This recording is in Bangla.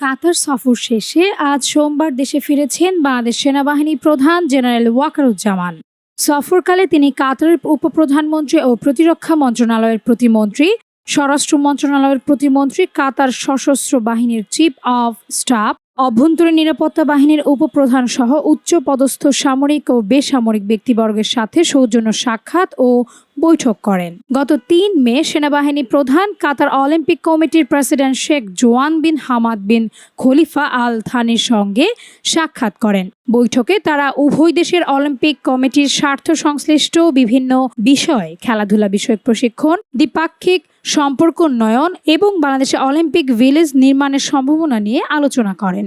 কাতার সফর শেষে আজ সোমবার দেশে ফিরেছেন বাংলাদেশ সেনাবাহিনী প্রধান জেনারেল ওয়াকারুজ্জামান। সফরকালে তিনি কাতারের উপপ্রধানমন্ত্রী ও প্রতিরক্ষা মন্ত্রণালয়ের প্রতিমন্ত্রী, স্বরাষ্ট্র মন্ত্রণালয়ের প্রতিমন্ত্রী, কাতার সশস্ত্র বাহিনীর চিফ অব স্টাফ, অভ্যন্তরীণ নিরাপত্তা বাহিনীর উপপ্রধান সহ উচ্চ পদস্থ সামরিক ও বেসামরিক ব্যক্তিবর্গের সাথে সৌজন্য সাক্ষাৎ ও বৈঠক করেন। গত তিন মে সেনাবাহিনী প্রধান কাতার অলিম্পিক কমিটির president Sheikh Joaan bin Hamad বিন খলিফা আল থানির সঙ্গে সাক্ষাৎ করেন। বৈঠকে তারা উভয় দেশের অলিম্পিক কমিটির স্বার্থ সংশ্লিষ্ট বিভিন্ন বিষয়, খেলাধুলা বিষয়ক প্রশিক্ষণ, দ্বিপাক্ষিক সম্পর্ক উন্নয়ন এবং বাংলাদেশে অলিম্পিক ভিলেজ নির্মাণের সম্ভাবনা নিয়ে আলোচনা করেন।